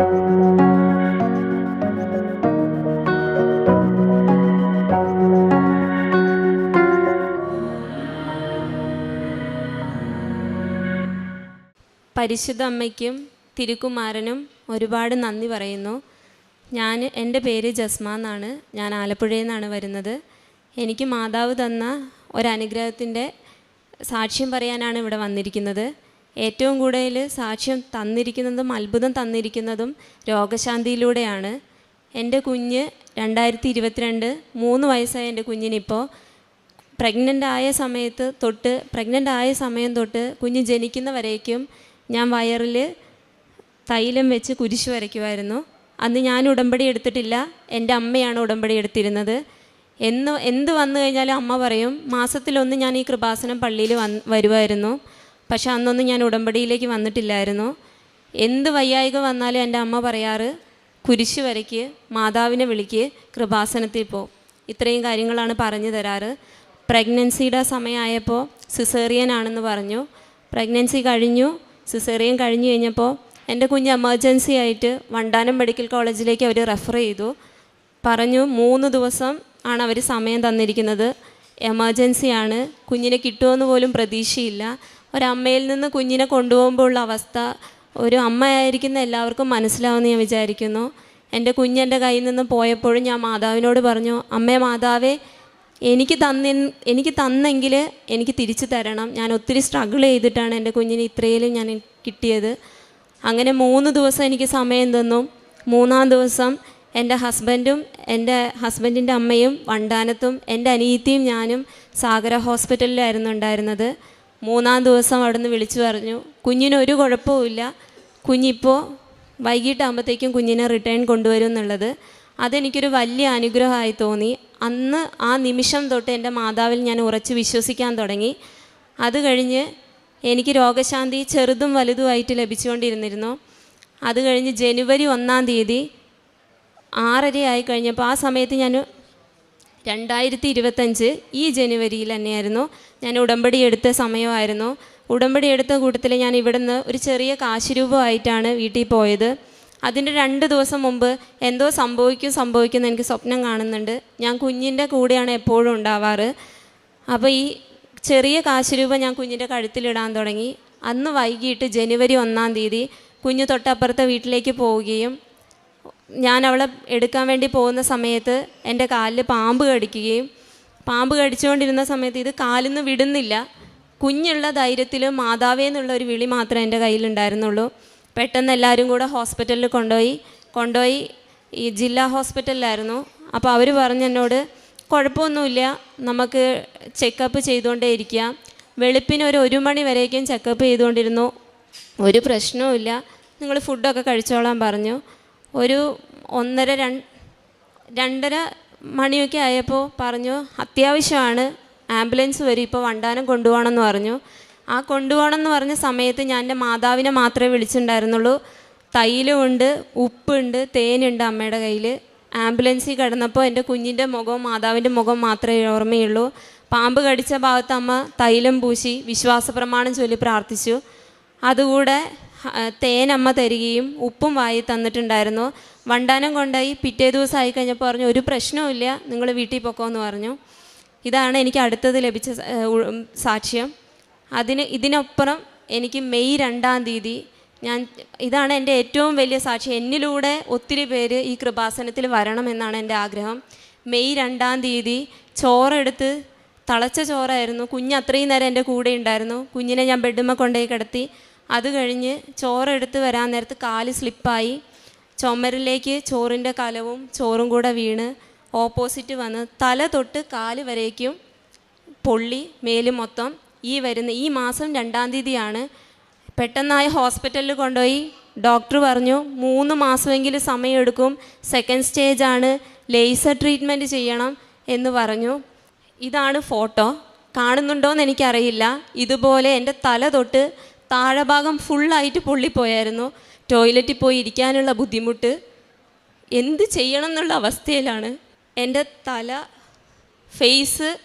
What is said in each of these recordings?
പരിശുദ്ധ അമ്മയ്ക്കും തിരുക്കുമാരനും ഒരുപാട് നന്ദി പറയുന്നു. ഞാൻ എന്റെ പേര് ജസ്മ എന്നാണ്. ഞാൻ ആലപ്പുഴയിൽ നിന്നാണ് വരുന്നത്. എനിക്ക് മാതാവ് തന്ന ഒരനുഗ്രഹത്തിന്റെ സാക്ഷ്യം പറയാനാണ് ഇവിടെ വന്നിരിക്കുന്നത്. ഏറ്റവും കൂടുതൽ സാക്ഷ്യം തന്നിരിക്കുന്നതും അത്ഭുതം തന്നിരിക്കുന്നതും രോഗശാന്തിയിലൂടെയാണ്. എന്റെ കുഞ്ഞ് രണ്ടായിരത്തി ഇരുപത്തിരണ്ട് മൂന്ന് വയസ്സായ എന്റെ കുഞ്ഞിനിപ്പോൾ പ്രഗ്നന്റ് ആയ സമയത്ത് തൊട്ട് പ്രഗ്നന്റ് ആയ സമയം തൊട്ട് കുഞ്ഞ് ജനിക്കുന്നവരേക്കും ഞാൻ വയറിൽ തൈലം വെച്ച് കുരിശ് വരയ്ക്കുമായിരുന്നു. അന്ന് ഞാൻ ഉടമ്പടി എടുത്തിട്ടില്ല എന്റെ അമ്മയാണ് ഉടമ്പടി എടുത്തിരുന്നത്. എന്ന് എന്ത് വന്നു കഴിഞ്ഞാലും അമ്മ പറയും മാസത്തിലൊന്ന് ഞാൻ ഈ കൃപാസനം പള്ളിയിൽ വന്ന് വരുമായിരുന്നു. പക്ഷെ അന്നൊന്നും ഞാൻ ഉടമ്പടിയിലേക്ക് വന്നിട്ടില്ലായിരുന്നു. എന്ത് വയ്യായിക വന്നാലും എന്റെ അമ്മ പറയാറ് കുരിശ് വരയ്ക്ക് മാതാവിനെ വിളിക്ക് കൃപാസനത്തിൽ പോ. ഇത്രയും കാര്യങ്ങളാണ് പറഞ്ഞു തരാറ്. പ്രഗ്നൻസിയുടെ സമയമായപ്പോൾ സിസേറിയൻ ആണെന്ന് പറഞ്ഞു. പ്രഗ്നൻസി കഴിഞ്ഞു. സിസേറിയൻ കഴിഞ്ഞു കഴിഞ്ഞപ്പോൾ എന്റെ കുഞ്ഞ് എമർജൻസി ആയിട്ട് വണ്ടാനം മെഡിക്കൽ കോളേജിലേക്ക് അവർ റെഫർ ചെയ്തു. പറഞ്ഞു മൂന്ന് ദിവസം ആണ് അവർ സമയം തന്നിരിക്കുന്നത്. എമർജൻസിയാണ്. കുഞ്ഞിനെ കിട്ടുമെന്ന് പോലും പ്രതീക്ഷയില്ല. ഒരമ്മയിൽ നിന്ന് കുഞ്ഞിനെ കൊണ്ടുപോകുമ്പോൾ ഉള്ള അവസ്ഥ ഒരു അമ്മയായിരിക്കുന്ന എല്ലാവർക്കും മനസ്സിലാവുമെന്ന് ഞാൻ വിചാരിക്കുന്നു. എന്റെ കുഞ്ഞെന്റെ കയ്യിൽ നിന്ന് പോയപ്പോഴും ഞാൻ മാതാവിനോട് പറഞ്ഞു അമ്മേ മാതാവേ എനിക്ക് തന്നി എനിക്ക് തന്നെങ്കിൽ എനിക്ക് തിരിച്ചു തരണം. ഞാൻ ഒത്തിരി സ്ട്രഗിൾ ചെയ്തിട്ടാണ് എന്റെ കുഞ്ഞിന് ഇത്രയിലും ഞാൻ കിട്ടിയത്. അങ്ങനെ മൂന്ന് ദിവസം എനിക്ക് സമയം തന്നു. മൂന്നാം ദിവസം എന്റെ ഹസ്ബൻഡും എന്റെ ഹസ്ബൻഡിന്റെ അമ്മയും വണ്ടാനത്തും എന്റെ അനിയത്തിയും ഞാനും സാഗര ഹോസ്പിറ്റലിലായിരുന്നു ഉണ്ടായിരുന്നത്. മൂന്നാം ദിവസം അവിടുന്ന് വിളിച്ചു പറഞ്ഞു കുഞ്ഞിന് ഒരു കുഴപ്പവുമില്ല കുഞ്ഞിപ്പോൾ വൈകിട്ടാകുമ്പോഴത്തേക്കും കുഞ്ഞിനെ റിട്ടേൺ കൊണ്ടുവരും എന്നുള്ളത്. അതെനിക്കൊരു വലിയ അനുഗ്രഹമായി തോന്നി. അന്ന് ആ നിമിഷം തൊട്ട് എന്റെ മാതാവിൽ ഞാൻ ഉറച്ച് വിശ്വസിക്കാൻ തുടങ്ങി. അത് കഴിഞ്ഞ് എനിക്ക് രോഗശാന്തി ചെറുതും വലുതുമായിട്ട് ലഭിച്ചുകൊണ്ടിരുന്നിരുന്നു. അത് കഴിഞ്ഞ് ജനുവരി ഒന്നാം തീയതി ആറര ആയി കഴിഞ്ഞപ്പോൾ ആ സമയത്ത് ഞാൻ രണ്ടായിരത്തി ഇരുപത്തഞ്ച് ഈ ജനുവരിയിൽ തന്നെയായിരുന്നു ഞാൻ ഉടമ്പടി എടുത്ത സമയമായിരുന്നു. ഉടമ്പടി എടുത്ത കൂട്ടത്തിൽ ഞാൻ ഇവിടുന്ന് ഒരു ചെറിയ കാശുരൂപമായിട്ടാണ് വീട്ടിൽ പോയത്. അതിന്റെ രണ്ട് ദിവസം മുമ്പ് എന്തോ സംഭവിക്കും സംഭവിക്കും എനിക്ക് സ്വപ്നം കാണുന്നുണ്ട്. ഞാൻ കുഞ്ഞിന്റെ കൂടെയാണ് എപ്പോഴും ഉണ്ടാവാറ്. അപ്പോൾ ഈ ചെറിയ കാശുരൂപ ഞാൻ കുഞ്ഞിന്റെ കഴുത്തിലിടാൻ തുടങ്ങി. അന്ന് വൈകിട്ട് ജനുവരി ഒന്നാം തീയതി കുഞ്ഞ് തൊട്ടപ്പുറത്തെ വീട്ടിലേക്ക് പോവുകയും ഞാൻ അവളെ എടുക്കാൻ വേണ്ടി പോകുന്ന സമയത്ത് എന്റെ കാലിൽ പാമ്പ് കടിക്കുകയും പാമ്പ് കടിച്ചുകൊണ്ടിരുന്ന സമയത്ത് ഇത് കാലിൽ നിന്ന് വിടുന്നില്ല. കുഞ്ഞുള്ള ധൈര്യത്തിൽ മാതാവേ എന്നുള്ള ഒരു വിളി മാത്രമേ എന്റെ കയ്യിലുണ്ടായിരുന്നുള്ളൂ. പെട്ടെന്ന് എല്ലാവരും കൂടെ ഹോസ്പിറ്റലിൽ കൊണ്ടുപോയി. കൊണ്ടുപോയി ഈ ജില്ലാ ഹോസ്പിറ്റലിലായിരുന്നു. അപ്പോൾ അവർ പറഞ്ഞു എന്നോട് കുഴപ്പമൊന്നുമില്ല നമുക്ക് ചെക്കപ്പ് ചെയ്തുകൊണ്ടേ ഇരിക്കുക വെളുപ്പിന് ഒരു ഒരു മണി വരേക്കും ചെക്കപ്പ് ചെയ്തുകൊണ്ടിരുന്നു. ഒരു പ്രശ്നവുമില്ല. നിങ്ങൾ ഫുഡൊക്കെ കഴിച്ചോളാൻ പറഞ്ഞു. ഒരു ഒന്നര രണ്ട് രണ്ടര മണിയൊക്കെ ആയപ്പോൾ പറഞ്ഞു അത്യാവശ്യമാണ് ആംബുലൻസ് വരും ഇപ്പോൾ വണ്ടാനം കൊണ്ടുപോകണമെന്ന് പറഞ്ഞു. ആ കൊണ്ടുപോകണം എന്ന് പറഞ്ഞ സമയത്ത് ഞാൻ എന്റെ മാതാവിനെ മാത്രമേ വിളിച്ചിട്ടുണ്ടായിരുന്നുള്ളൂ. തൈലമുണ്ട് ഉപ്പുണ്ട് തേനുണ്ട് അമ്മയുടെ കയ്യിൽ. ആംബുലൻസിൽ കിടന്നപ്പോൾ എന്റെ കുഞ്ഞിന്റെ മുഖവും മാതാവിന്റെ മുഖവും മാത്രമേ ഓർമ്മയുള്ളൂ. പാമ്പ് കടിച്ച ഭാഗത്ത് അമ്മ തൈലം പൂശി വിശ്വാസപ്രമാണം ചൊല്ലി പ്രാർത്ഥിച്ചു. അതുകൂടെ തേനമ്മ തരികയും ഉപ്പും വായി തന്നിട്ടുണ്ടായിരുന്നു. വണ്ടാനം കൊണ്ടായി പിറ്റേ ദിവസം ആയി കഴിഞ്ഞപ്പോൾ പറഞ്ഞു ഒരു പ്രശ്നവുമില്ല നിങ്ങൾ വീട്ടിൽ പൊക്കോന്ന് പറഞ്ഞു. ഇതാണ് എനിക്ക് അടുത്തത് ലഭിച്ച സാക്ഷ്യം. അതിന് ഇതിനപ്പുറം എനിക്ക് മെയ് രണ്ടാം തീയതി ഞാൻ ഇതാണ് എന്റെ ഏറ്റവും വലിയ സാക്ഷ്യം. എന്നിലൂടെ ഒത്തിരി പേര് ഈ കൃപാസനത്തിൽ വരണമെന്നാണ് എന്റെ ആഗ്രഹം. മെയ് രണ്ടാം തീയതി ചോറെടുത്ത് തളച്ച ചോറായിരുന്നു. കുഞ്ഞ് അത്രയും നേരം എന്റെ കൂടെ ഉണ്ടായിരുന്നു. കുഞ്ഞിനെ ഞാൻ ബെഡുമ്മ കൊണ്ടുപോയി കിടത്തി. അത് കഴിഞ്ഞ് ചോറെടുത്ത് വരാൻ നേരത്ത് കാൽ സ്ലിപ്പായി. ചുമരിലേക്ക് ചോറിന്റെ കലവും ചോറും കൂടെ വീണ് ഓപ്പോസിറ്റ് വന്ന് തല തൊട്ട് കാൽ വരേക്കും പൊള്ളി മേൽ മൊത്തം ഈ വരുന്ന ഈ മാസം രണ്ടാം തീയതിയാണ്. പെട്ടെന്നായി ഹോസ്പിറ്റലിൽ കൊണ്ടുപോയി. ഡോക്ടർ പറഞ്ഞു മൂന്ന് മാസമെങ്കിലും സമയമെടുക്കും. സെക്കൻഡ് സ്റ്റേജ് ആണ് ലേസർ ട്രീറ്റ്മെന്റ് ചെയ്യണം എന്ന് പറഞ്ഞു. ഇതാണ് ഫോട്ടോ. കാണുന്നുണ്ടോയെന്ന് എനിക്കറിയില്ല. ഇതുപോലെ എന്റെ തല തൊട്ട് താഴെ ഭാഗം ഫുള്ളായിട്ട് പൊള്ളിപ്പോയായിരുന്നു. ടോയ്ലറ്റിൽ പോയി ഇരിക്കാനുള്ള ബുദ്ധിമുട്ട്. എന്ത് ചെയ്യണം എന്നുള്ള അവസ്ഥയിലാണ്. എന്റെ തല ഫേസ്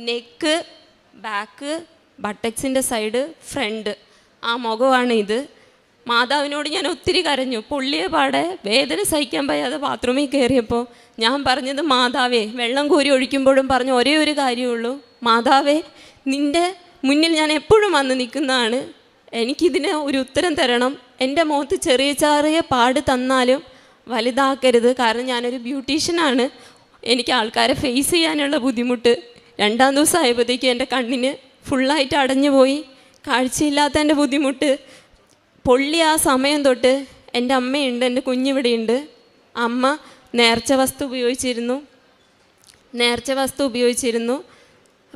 നെക്ക് ബാക്ക് ബട്ടക്സിന്റെ സൈഡ് ഫ്രണ്ട്. ആ മുഖമാണ് ഇത്. മാതാവിനോട് ഞാൻ ഒത്തിരി കരഞ്ഞു. പൊള്ളിയ പാടെ വേദന സഹിക്കാൻ വയ്യാതെ ബാത്റൂമിൽ കയറിയപ്പോൾ ഞാൻ പറഞ്ഞത് മാതാവേ വെള്ളം കോരി ഒഴിക്കുമ്പോഴും പറഞ്ഞ ഒരേ ഒരു കാര്യമുള്ളൂ. മാതാവേ നിന്റെ മുന്നിൽ ഞാൻ എപ്പോഴും വന്ന് നിൽക്കുന്നതാണ്. എനിക്കിതിന് ഒരു ഉത്തരം തരണം. എന്റെ മുഖത്ത് ചെറിയ ചെറിയ പാട് തന്നാലും വലുതാക്കരുത്. കാരണം ഞാനൊരു ബ്യൂട്ടീഷ്യനാണ് എനിക്ക് ആൾക്കാരെ ഫേസ് ചെയ്യാനുള്ള ബുദ്ധിമുട്ട് രണ്ടാം ദിവസം ആയപ്പോഴത്തേക്കും എന്റെ കണ്ണിന് ഫുള്ളായിട്ട് അടഞ്ഞു പോയി കാഴ്ചയില്ലാത്തതിന്റെ ബുദ്ധിമുട്ട്. പൊള്ളി ആ സമയം തൊട്ട് എന്റെ അമ്മയുണ്ട് എന്റെ കുഞ്ഞിവിടെയുണ്ട്. അമ്മ നേർച്ച വസ്തു ഉപയോഗിച്ചിരുന്നു. നേർച്ച വസ്തു ഉപയോഗിച്ചിരുന്നു.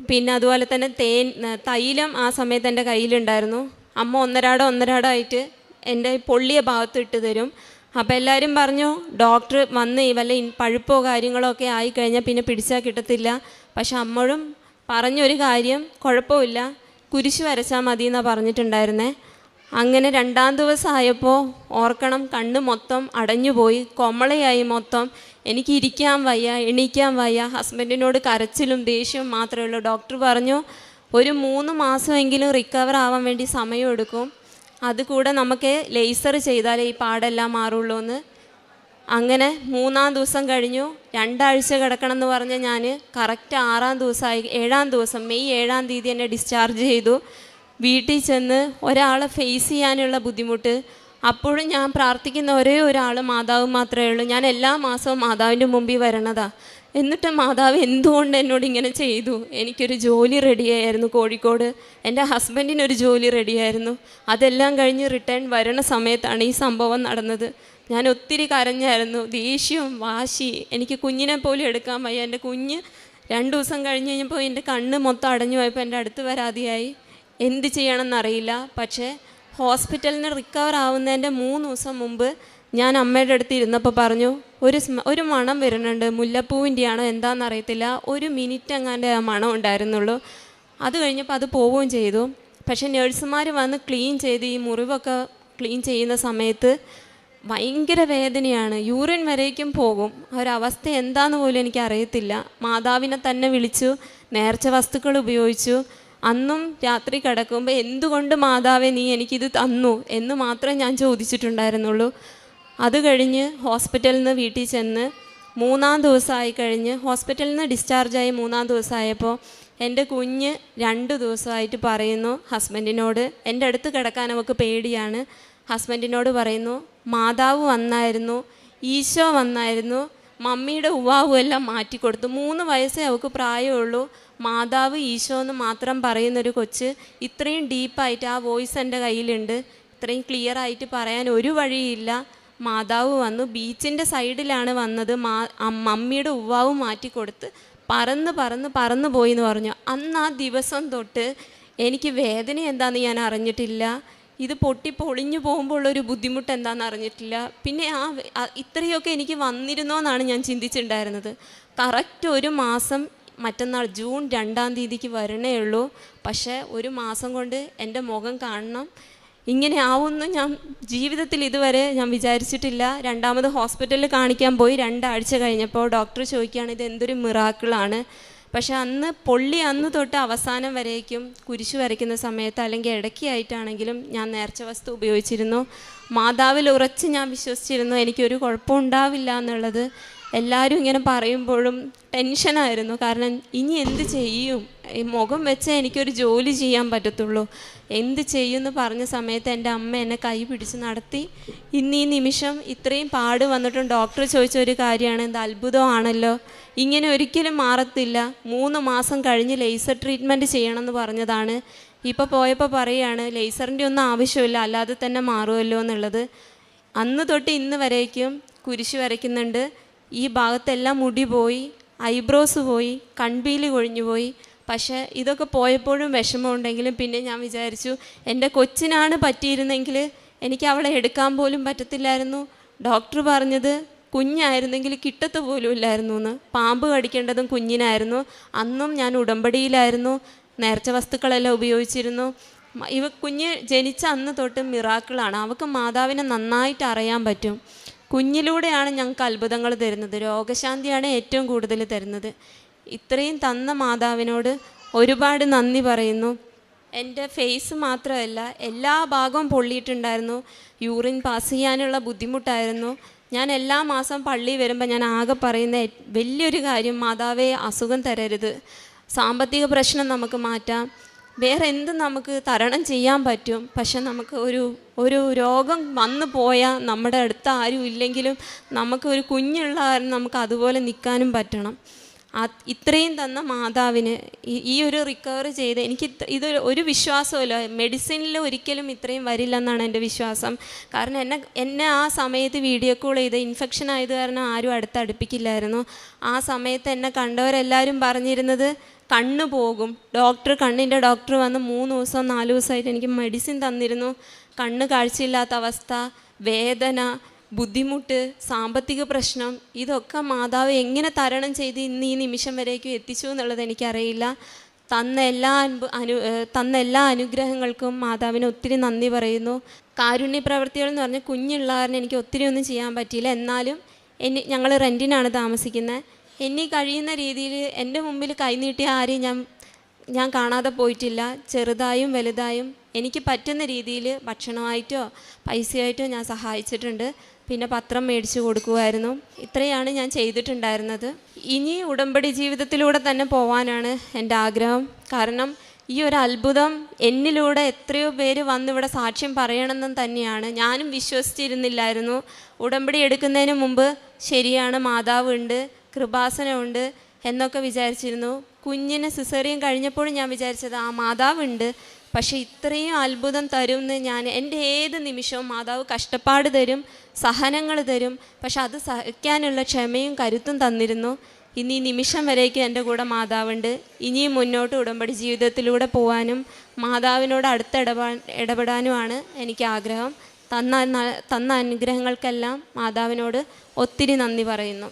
പിന്നെ അതുപോലെ തന്നെ തേൻ തൈലം ആ സമയത്ത് എന്റെ കയ്യിലുണ്ടായിരുന്നു. അമ്മ ഒന്നരാട ഒന്നരാടായിട്ട് എന്റെ പൊള്ളിയ ഭാഗത്ത് ഇട്ട് തരും. അപ്പോൾ എല്ലാവരും പറഞ്ഞു ഡോക്ടർ വന്ന് വല്ല പഴുപ്പോ കാര്യങ്ങളോ ഒക്കെ ആയിക്കഴിഞ്ഞാൽ പിന്നെ പിടിച്ചാൽ കിട്ടത്തില്ല. പക്ഷെ അമ്മഴും പറഞ്ഞൊരു കാര്യം കുഴപ്പമില്ല. കുരിശ് വരച്ചാൽ മതി എന്നാണ് പറഞ്ഞിട്ടുണ്ടായിരുന്നേ. അങ്ങനെ രണ്ടാം ദിവസം ആയപ്പോൾ ഓർക്കണം കണ്ണ് മൊത്തം അടഞ്ഞുപോയി കൊമളയായി മൊത്തം. എനിക്ക് ഇരിക്കാൻ വയ്യ എണീക്കാൻ വയ്യ. ഹസ്ബൻഡിനോട് കരച്ചിലും ദേഷ്യവും മാത്രമേ ഉള്ളൂ. ഡോക്ടർ പറഞ്ഞു ഒരു മൂന്ന് മാസമെങ്കിലും റിക്കവർ ആവാൻ വേണ്ടി സമയമെടുക്കും അതുകൂടെ നമുക്ക് ലേസർ ചെയ്താലേ ഈ പാടെല്ലാം മാറുള്ളൂ എന്ന്. അങ്ങനെ മൂന്നാം ദിവസം കഴിഞ്ഞു. രണ്ടാഴ്ച കിടക്കണം എന്ന് പറഞ്ഞ് ഞാൻ കറക്റ്റ് ആറാം ദിവസമായി ഏഴാം ദിവസം മെയ് ഏഴാം തീയതി എന്നെ ഡിസ്ചാർജ് ചെയ്തു. വീട്ടിൽ ചെന്ന് ഒരാളെ ഫേസ് ചെയ്യാനുള്ള ബുദ്ധിമുട്ട്. അപ്പോഴും ഞാൻ പ്രാർത്ഥിക്കുന്ന ഒരേ ഒരാൾ മാതാവ് മാത്രമേ ഉള്ളൂ. ഞാൻ എല്ലാ മാസവും മാതാവിന്റെ മുമ്പിൽ വരണതാ. എന്നിട്ട് മാതാവ് എന്തുകൊണ്ട് എന്നോട് ഇങ്ങനെ ചെയ്തു? എനിക്കൊരു ജോലി റെഡിയായിരുന്നു കോഴിക്കോട്. എന്റെ ഹസ്ബൻഡിനൊരു ജോലി റെഡിയായിരുന്നു. അതെല്ലാം കഴിഞ്ഞ് റിട്ടേൺ വരണ സമയത്താണ് ഈ സംഭവം നടന്നത്. ഞാൻ ഒത്തിരി കരഞ്ഞായിരുന്നു. ദേഷ്യവും വാശി. എനിക്ക് കുഞ്ഞിനെ പോലും എടുക്കാൻ വയ്യ. എന്റെ കുഞ്ഞ് രണ്ട് ദിവസം കഴിഞ്ഞ് കഴിഞ്ഞപ്പോൾ എന്റെ കണ്ണ് മൊത്തം അടഞ്ഞു പോയപ്പോൾ എന്റെ അടുത്ത് വരാതെയായി എന്ത് ചെയ്യണമെന്നറിയില്ല. പക്ഷേ ഹോസ്പിറ്റലിൽ നിന്ന് റിക്കവർ ആവുന്നതിന്റെ മൂന്ന് ദിവസം മുമ്പ് ഞാൻ അമ്മയുടെ അടുത്ത് ഇരുന്നപ്പോൾ പറഞ്ഞു ഒരു ഒരു മണം വരുന്നുണ്ട്. മുല്ലപ്പൂവിന്റെയാണോ എന്താണെന്ന് അറിയത്തില്ല ഒരു മിനിറ്റ് അങ്ങാന്റെ ആ മണം ഉണ്ടായിരുന്നുള്ളൂ. അത് കഴിഞ്ഞപ്പോൾ അത് പോവുകയും ചെയ്തു. പക്ഷേ നേഴ്സുമാർ വന്ന് ക്ലീൻ ചെയ്ത് ഈ മുറിവൊക്കെ ക്ലീൻ ചെയ്യുന്ന സമയത്ത് ഭയങ്കര വേദനയാണ്. യൂറിൻ വരേക്കും പോകും. ഒരവസ്ഥ എന്താന്ന് പോലും എനിക്ക് അറിയത്തില്ല മാതാവിനെ തന്നെ വിളിച്ചു. നേർച്ച വസ്തുക്കൾ ഉപയോഗിച്ചു. അന്നും രാത്രി കിടക്കുമ്പോൾ എന്തുകൊണ്ട് മാതാവെ നീ എനിക്കിത് തന്നു? എന്ന് മാത്രമേ ഞാൻ ചോദിച്ചിട്ടുണ്ടായിരുന്നുള്ളൂ. അത് കഴിഞ്ഞ് ഹോസ്പിറ്റലിൽ നിന്ന് വീട്ടിൽ ചെന്ന് മൂന്നാം ദിവസമായി കഴിഞ്ഞ് ഹോസ്പിറ്റലിൽ നിന്ന് ഡിസ്ചാർജായി മൂന്നാം ദിവസമായപ്പോൾ എന്റെ കുഞ്ഞ് രണ്ട് ദിവസമായിട്ട് പറയുന്നു ഹസ്ബൻഡിനോട് എന്റെ അടുത്ത് കിടക്കാൻ അവൾക്ക് പേടിയാണ്. ഹസ്ബൻഡിനോട് പറയുന്നു മാതാവ് വന്നായിരുന്നു ഈശോ വന്നായിരുന്നു മമ്മിയുടെ ഉവാവും എല്ലാം മാറ്റിക്കൊടുത്തു മൂന്ന് വയസ്സേ അവൾക്ക് പ്രായമുള്ളൂ. മാതാവ് ഈശോ എന്ന് മാത്രം പറയുന്നൊരു കൊച്ച് ഇത്രയും ഡീപ്പായിട്ട് ആ വോയിസ് എന്റെ കയ്യിലുണ്ട്. ഇത്രയും ക്ലിയർ ആയിട്ട് പറയാൻ ഒരു വഴിയില്ല. മാതാവ് വന്നു. ബീച്ചിന്റെ സൈഡിലാണ് വന്നത്. മാ മമ്മിയുടെ ഉവ്വാവ് മാറ്റിക്കൊടുത്ത് പറന്ന് പറന്ന് പറന്ന് പോയി എന്ന് പറഞ്ഞു. അന്ന് ആ ദിവസം തൊട്ട് എനിക്ക് വേദന എന്താണെന്ന് ഞാൻ അറിഞ്ഞിട്ടില്ല. ഇത് പൊട്ടി പൊളിഞ്ഞു പോകുമ്പോൾ ഉള്ളൊരു ബുദ്ധിമുട്ട് എന്താണെന്ന് അറിഞ്ഞിട്ടില്ല. പിന്നെ ആ ഇത്രയൊക്കെ എനിക്ക് വന്നിരുന്നോ എന്നാണ് ഞാൻ ചിന്തിച്ചിട്ടുണ്ടായിരുന്നത് കറക്റ്റ് ഒരു മാസം മറ്റന്നാൾ ജൂൺ രണ്ടാം തീയതിക്ക് വരണേ ഉള്ളൂ. പക്ഷേ ഒരു മാസം കൊണ്ട് എന്റെ മുഖം കാണണം. ഇങ്ങനെ ആവുമെന്ന് ഞാൻ ജീവിതത്തിൽ ഇതുവരെ ഞാൻ വിചാരിച്ചിട്ടില്ല. രണ്ടാമത് ഹോസ്പിറ്റലിൽ കാണിക്കാൻ പോയി. രണ്ടാഴ്ച കഴിഞ്ഞപ്പോൾ ഡോക്ടർ ചോദിക്കുകയാണ് ഇത് എന്തൊരു മിറാക്കിളാണ് പക്ഷേ അന്ന് പൊള്ളി അന്ന് തൊട്ട് അവസാനം വരേക്കും കുരിശു വരയ്ക്കുന്ന സമയത്ത് അല്ലെങ്കിൽ ഇടയ്ക്കായിട്ടാണെങ്കിലും ഞാൻ നേർച്ച വസ്തു ഉപയോഗിച്ചിരുന്നു. മാതാവിൽ ഉറച്ച് ഞാൻ വിശ്വസിച്ചിരുന്നു എനിക്കൊരു കുഴപ്പം ഉണ്ടാവില്ല എന്നുള്ളത്. എല്ലാവരും ഇങ്ങനെ പറയുമ്പോഴും ടെൻഷനായിരുന്നു കാരണം ഇനി എന്ത് ചെയ്യും? ഈ മുഖം വെച്ച് എനിക്കൊരു ജോലി ചെയ്യാൻ പറ്റത്തുള്ളൂ. എന്ത് ചെയ്യും എന്ന് പറഞ്ഞ സമയത്ത് എന്റെ അമ്മ എന്നെ കൈ പിടിച്ച് നടത്തി. ഇന്ന് ഈ നിമിഷം ഇത്രയും പാട് വന്നിട്ടും ഡോക്ടർ ചോദിച്ച ഒരു കാര്യമാണ് ഇത് അത്ഭുതമാണല്ലോ. ഇങ്ങനെ ഒരിക്കലും മാറത്തില്ല. മൂന്ന് മാസം കഴിഞ്ഞ് ലേസർ ട്രീറ്റ്മെന്റ് ചെയ്യണമെന്ന് പറഞ്ഞതാണ്. ഇപ്പോൾ പോയപ്പോൾ പറയുകയാണ് ലേസറിന്റെ ഒന്നും ആവശ്യമില്ല. അല്ലാതെ തന്നെ മാറുമല്ലോ എന്നുള്ളത്. അന്ന് തൊട്ട് ഇന്ന് വരേക്കും കുരിശ് വരയ്ക്കുന്നുണ്ട്. ഈ ഭാഗത്തെല്ലാം മുടി പോയി ഐബ്രോസ് പോയി കൺപീലി കൊഴിഞ്ഞു പോയി. പക്ഷേ ഇതൊക്കെ പോയപ്പോഴും വിഷമമുണ്ടെങ്കിലും പിന്നെ ഞാൻ വിചാരിച്ചു എന്റെ കൊച്ചിനാണ് പറ്റിയിരുന്നെങ്കിൽ എനിക്ക് അവളെ എടുക്കാൻ പോലും പറ്റത്തില്ലായിരുന്നു. ഡോക്ടർ പറഞ്ഞത് കുഞ്ഞായിരുന്നെങ്കിൽ കിട്ടത്ത് പോലും ഇല്ലായിരുന്നു എന്ന് പാമ്പ് കടിക്കേണ്ടതും കുഞ്ഞിനായിരുന്നു. അന്നും ഞാൻ ഉടമ്പടിയിലായിരുന്നു. നേർച്ച വസ്തുക്കളെല്ലാം ഉപയോഗിച്ചിരുന്നു. ഇവ കുഞ്ഞ് ജനിച്ച അന്ന് തൊട്ട് മിറാക്കിളാണ്. അവൾക്ക് മാതാവിനെ നന്നായിട്ട് അറിയാൻ പറ്റും. കുഞ്ഞിലൂടെയാണ് ഞങ്ങൾക്ക് അത്ഭുതങ്ങൾ തരുന്നത്. രോഗശാന്തിയാണ് ഏറ്റവും കൂടുതൽ തരുന്നത്. ഇത്രയും തന്ന മാതാവിനോട് ഒരുപാട് നന്ദി പറയുന്നു. എന്റെ ഫേസ് മാത്രമല്ല എല്ലാ ഭാഗവും പൊള്ളിയിട്ടുണ്ടായിരുന്നു. യൂറിൻ പാസ് ചെയ്യാനുള്ള ബുദ്ധിമുട്ടായിരുന്നു. ഞാൻ എല്ലാ മാസം പള്ളി വരുമ്പോൾ ഞാൻ ആകെ പറയുന്ന വലിയൊരു കാര്യം മാതാവേ അസുഖം തരരുത്. സാമ്പത്തിക പ്രശ്നം നമുക്ക് മാറ്റാം. വേറെ എന്ത് നമുക്ക് തരണം ചെയ്യാൻ പറ്റും? പക്ഷെ നമുക്ക് ഒരു ഒരു രോഗം വന്നു പോയാൽ നമ്മുടെ അടുത്ത് ആരും ഇല്ലെങ്കിലും നമുക്ക് ഒരു കുഞ്ഞുള്ള കാരണം നമുക്ക് അതുപോലെ നിൽക്കാനും പറ്റണം. ഇത്രയും തന്ന മാതാവിന് ഈ- ഒരു റിക്കവർ ചെയ്ത് എനിക്ക് ഇത് ഒരു വിശ്വാസമല്ല മെഡിസിനിൽ ഒരിക്കലും ഇത്രയും വരില്ലെന്നാണ് എന്റെ വിശ്വാസം. കാരണം എന്നെ എന്നെ ആ സമയത്ത് വീഡിയോ കോൾ ചെയ്ത് ഇൻഫെക്ഷൻ ആയത് കാരണം ആരും അടുത്ത് അടുപ്പിക്കില്ലായിരുന്നു ആ സമയത്ത് എന്നെ കണ്ടവരെല്ലാവരും പറഞ്ഞിരുന്നത് കണ്ണ് പോകും. ഡോക്ടർ കണ്ണിന്റെ ഡോക്ടർ വന്ന് മൂന്ന് ദിവസം നാല് ദിവസമായിട്ട് എനിക്ക് മെഡിസിൻ തന്നിരുന്നു. കണ്ണ് കാഴ്ചയില്ലാത്ത അവസ്ഥ വേദന ബുദ്ധിമുട്ട് സാമ്പത്തിക പ്രശ്നം ഇതൊക്കെ മാതാവ് എങ്ങനെ തരണം ചെയ്ത് ഇന്ന് ഈ നിമിഷം വരേക്കും എത്തിച്ചു എന്നുള്ളത് എനിക്കറിയില്ല. തന്ന എല്ലാ അനുഭ അനു തന്ന എല്ലാ അനുഗ്രഹങ്ങൾക്കും മാതാവിന് ഒത്തിരി നന്ദി പറയുന്നു. കാരുണ്യ പ്രവൃത്തികൾ എന്ന് പറഞ്ഞാൽ കുഞ്ഞുള്ള എനിക്ക് ഒത്തിരി ഒന്നും ചെയ്യാൻ പറ്റിയില്ല. എന്നാലും എന്നെ ഞങ്ങൾ റെന്റിനാണ് താമസിക്കുന്നത്. എന്നെ കഴിയുന്ന രീതിയിൽ എന്റെ മുമ്പിൽ കൈനീട്ടിയ ആരെയും ഞാൻ ഞാൻ കാണാതെ പോയിട്ടില്ല. ചെറുതായും വലുതായും എനിക്ക് പറ്റുന്ന രീതിയിൽ ഭക്ഷണമായിട്ടോ പൈസയായിട്ടോ ഞാൻ സഹായിച്ചിട്ടുണ്ട്. പിന്നെ പത്രം മേടിച്ചു കൊടുക്കുമായിരുന്നു ഇത്രയാണ് ഞാൻ ചെയ്തിട്ടുണ്ടായിരുന്നത്. ഇനി ഉടമ്പടി ജീവിതത്തിലൂടെ തന്നെ പോവാനാണ് എന്റെ ആഗ്രഹം. കാരണം ഈ ഒരു അത്ഭുതം എന്നിലൂടെ എത്രയോ പേര് വന്നിവിടെ സാക്ഷ്യം പറയണമെന്നും തന്നെയാണ്. ഞാനും വിശ്വസിച്ചിരുന്നില്ലായിരുന്നു. ഉടമ്പടി എടുക്കുന്നതിന് മുമ്പ് ശരിയാണ് മാതാവ് ഉണ്ട്. കൃപാസനമുണ്ട് എന്നൊക്കെ വിചാരിച്ചിരുന്നു. കുഞ്ഞിന് സിസേറിയൻ കഴിഞ്ഞപ്പോഴും ഞാൻ വിചാരിച്ചത് ആ മാതാവുണ്ട്. പക്ഷേ ഇത്രയും അത്ഭുതം തരും എന്ന് ഞാൻ എന്റെ ഏത് നിമിഷവും മാതാവ് കഷ്ടപ്പാട് തരും സഹനങ്ങൾ തരും. പക്ഷെ അത് സഹിക്കാനുള്ള ക്ഷമയും കരുത്തും തന്നിരുന്നു. ഇനി നിമിഷം വരേക്കും എന്റെ കൂടെ മാതാവുണ്ട്. ഇനിയും മുന്നോട്ട് ഉടമ്പടി ജീവിതത്തിലൂടെ പോകാനും മാതാവിനോട് അടുത്ത് ഇടപാ ഇടപെടാനുമാണ് എനിക്ക് ആഗ്രഹം. തന്ന തന്ന അനുഗ്രഹങ്ങൾക്കെല്ലാം മാതാവിനോട് ഒത്തിരി നന്ദി പറയുന്നു.